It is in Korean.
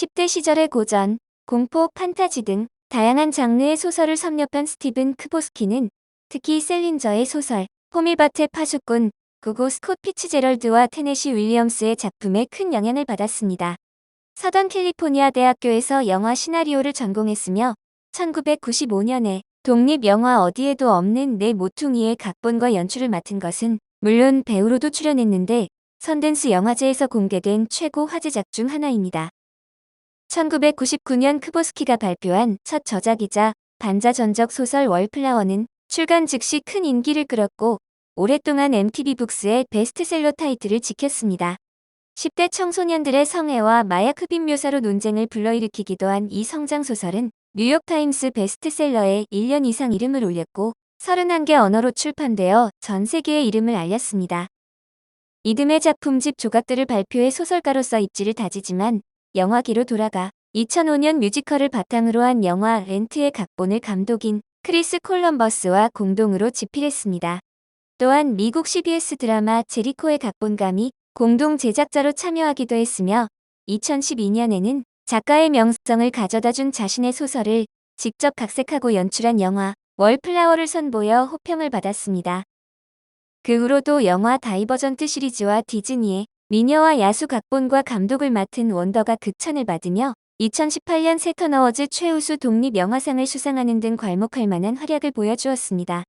10대 시절의 고전, 공포, 판타지 등 다양한 장르의 소설을 섭렵한 스티븐 크보스키는 특히 셀린저의 소설, 호밀밭의 파수꾼, 구고 스콧 피츠제럴드와 테네시 윌리엄스의 작품에 큰 영향을 받았습니다. 서던 캘리포니아 대학교에서 영화 시나리오를 전공했으며 1995년에 독립 영화 어디에도 없는 내 모퉁이의 각본과 연출을 맡은 것은 물론 배우로도 출연했는데 선댄스 영화제에서 공개된 최고 화제작 중 하나입니다. 1999년 크보스키가 발표한 첫 저작이자 반자전적 소설 월플라워는 출간 즉시 큰 인기를 끌었고 오랫동안 MTV 북스의 베스트셀러 타이틀을 지켰습니다. 10대 청소년들의 성애와 마약 흡입 묘사로 논쟁을 불러일으키기도 한 이 성장소설은 뉴욕타임스 베스트셀러에 1년 이상 이름을 올렸고 31개 언어로 출판되어 전 세계에 이름을 알렸습니다. 이듬해 작품집 조각들을 발표해 소설가로서 입지를 다지지만 영화기로 돌아가 2005년 뮤지컬을 바탕으로 한 영화 렌트의 각본을 감독인 크리스 콜럼버스와 공동으로 집필했습니다. 또한 미국 CBS 드라마 제리코의 각본감이 공동 제작자로 참여하기도 했으며 2012년에는 작가의 명성을 가져다 준 자신의 소설을 직접 각색하고 연출한 영화 월플라워를 선보여 호평을 받았습니다. 그 후로도 영화 다이버전트 시리즈와 디즈니의 미녀와 야수 각본과 감독을 맡은 원더가 극찬을 받으며 2018년 세턴 어워즈 최우수 독립 영화상을 수상하는 등 괄목할 만한 활약을 보여주었습니다.